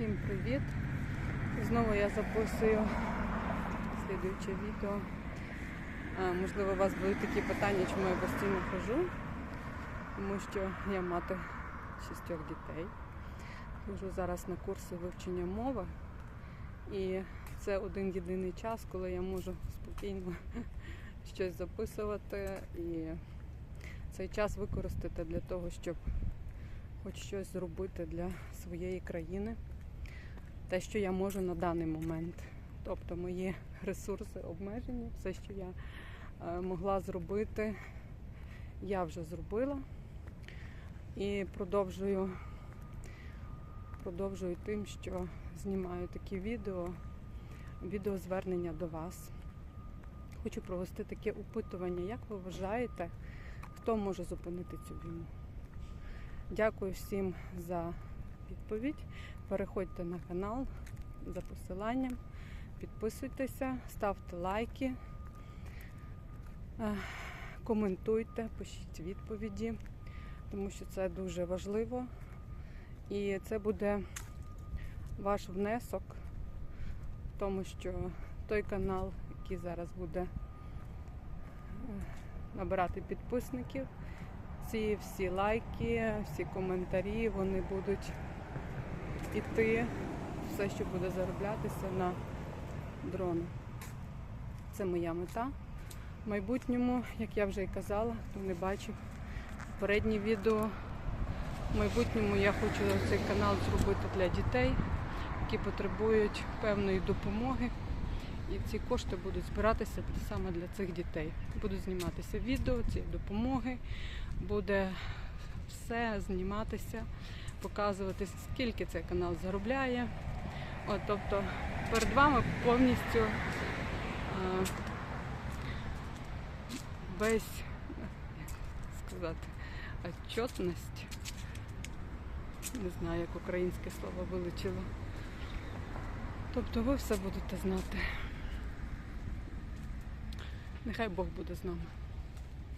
Всім привіт! Знову я записую слідуюче відео. А, можливо, у вас будуть такі питання, чому я постійно хожу, тому що я мати шістьох дітей. Хожу зараз на курси вивчення мови. І це один єдиний час, коли я можу спокійно щось записувати і цей час використати для того, щоб хоч щось зробити для своєї країни, те, що я можу на даний момент. Тобто мої ресурси обмежені, все, що я е, могла зробити, я вже зробила. І продовжую, продовжую тим, що знімаю такі відео, відеозвернення до вас. Хочу провести таке опитування. Як ви вважаєте, хто може зупинити цю війну? Дякую всім за відповідь. Переходьте на канал за посиланням, підписуйтеся, ставте лайки, коментуйте, пишіть відповіді, тому що це дуже важливо. І це буде ваш внесок в тому, що той канал, який зараз буде е, набирати підписників, ці всі лайки, всі коментарі, вони будуть іти, все, що буде зароблятися на дрони. Це моя мета. В майбутньому, як я вже і казала, хто не бачив попереднє відео. В майбутньому я хочу цей канал зробити для дітей, які потребують певної допомоги. І ці кошти будуть збиратися саме для цих дітей. Будуть зніматися відео цієї допомоги, буде все зніматися, показувати, скільки цей канал заробляє. От, тобто перед вами повністю е, без як сказати, отчетність. Не знаю, як українське слово вилучило. Тобто ви все будете знати. Нехай Бог буде з нами.